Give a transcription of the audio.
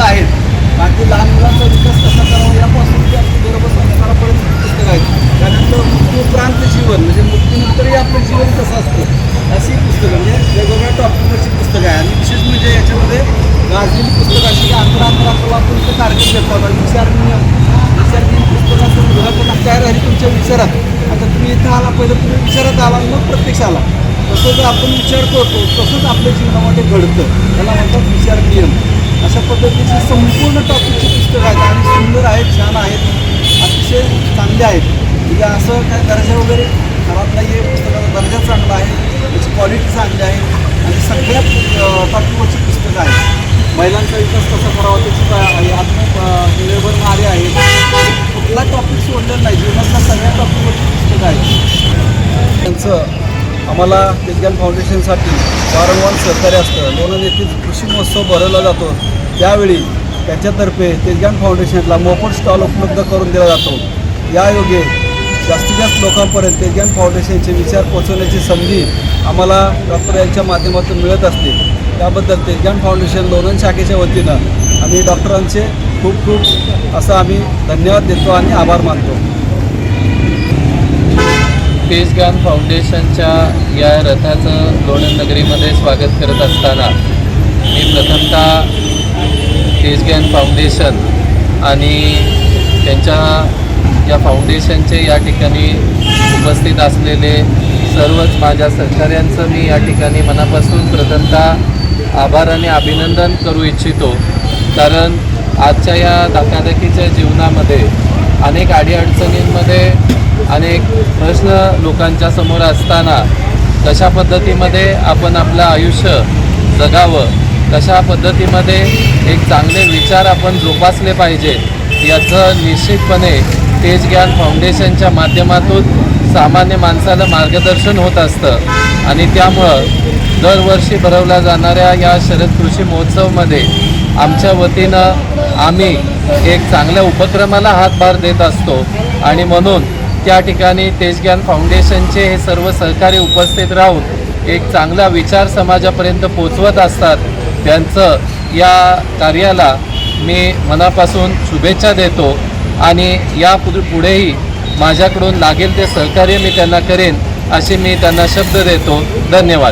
पुस्तकं आहेत. बाकी लहान मुलांचा विकास कसा करावा यापासून ते आपली बरोबर संस्कारापर्यंत पुस्तकं आहेत. त्यानंतर मृत्यूप्रांत जीवन म्हणजे मृत्यूनंतरही आपलं जीवन कसं असतं अशी पुस्तकं म्हणजे वेगवेगळ्या टॉपिकवरची पुस्तकं आहे आणि विशेष म्हणजे याच्यामध्ये गाजलेली पुस्तकं अशी की अकरा अकरा अकरा आपण ते टार्गेट घेतो आता विचार विचार पुस्तकाचं गृहपणा काय राहील तुमच्या विचारात? आता तुम्ही इथं आला पहिलं तुम्ही विचारात आला मग प्रत्यक्ष आला. तसं जर आपण विचार करतो तसंच आपल्या जीवनामध्ये घडतं. त्याला म्हणतात विचार नियम. अशा पद्धतीचे संपूर्ण टॉपिकची पुस्तकं आहेत आणि सुंदर आहेत छान आहेत अतिशय चांगले आहेत. म्हणजे असं काय दर्जा वगैरे खराब नाही आहे पुस्तकाचा दर्जा चांगला आहे त्याची क्वालिटी चांगली आहे आणि सगळ्या टॉपिकवरची पुस्तकं आहेत. महिलांचा विकास कसा करावा त्याची काय आहे आत्मनिर्भर नारे आहेत. कुठला टॉपिक सोडलेला नाही जीवनातला सगळ्या टॉपिकवरची पुस्तकं आहेत. त्यांचं आम्हाला विज्ञान फाउंडेशनसाठी वारंवार सहकार्य असतं. लोणंद येथील कृषी महोत्सव भरवला जातो. त्यावेळी त्याच्यातर्फे तेजगान फाउंडेशनला मोफत स्टॉल उपलब्ध करून दिला जातो. या योगे जास्तीत जास्त लोकांपर्यंत तेजगान फाउंडेशनचे विचार पोहोचवण्याची संधी आम्हाला डॉक्टर यांच्या माध्यमातून मिळत असते. त्याबद्दल तेजगान फाउंडेशन लोणंद शाखेच्या वतीनं आम्ही डॉक्टरांचे खूप खूप असं आम्ही धन्यवाद देतो आणि आभार मानतो. पेजगान फाउंडेशनच्या या रथाचं लोणंद नगरीमध्ये स्वागत करत असताना मी प्रथमतः पेजगान फाउंडेशन आणि त्यांच्या या फाउंडेशनचे या ठिकाणी उपस्थित असलेले सर्वच माझ्या सहकाऱ्यांचं मी या ठिकाणी मनापासून प्रथमतः आभार आणि अभिनंदन करू इच्छितो. कारण आजच्या या धकाधकीच्या जीवनामध्ये अनेक अडीअडचणींमध्ये अनेक प्रश्न लोकांच्या समोर असताना कशा पद्धतीमध्ये आपण आपलं आयुष्य जगावं कशा पद्धतीमध्ये एक चांगले विचार आपण जोपासले पाहिजेत याचं निश्चितपणे तेजज्ञान फाउंडेशनच्या माध्यमातून सामान्य माणसाला मार्गदर्शन होत असतं. आणि त्यामुळं दरवर्षी भरवल्या जाणाऱ्या या शरद कृषी महोत्सवमध्ये आमच्या वतीनं आम्ही एक चांगल्या उपक्रमाला हातभार देत असतो. आणि म्हणून त्या ठिकाणी तेजज्ञान फाउंडेशनचे हे सर्व सहकारी उपस्थित राहून एक चांगला विचार समाजापर्यंत पोचवत असतात. त्यांचं या कार्याला मी मनापासून शुभेच्छा देतो आणि या पुढेही माझ्याकडून लागेल ते सहकार्य मी त्यांना करेन असे मी त्यांना शब्द देतो. धन्यवाद.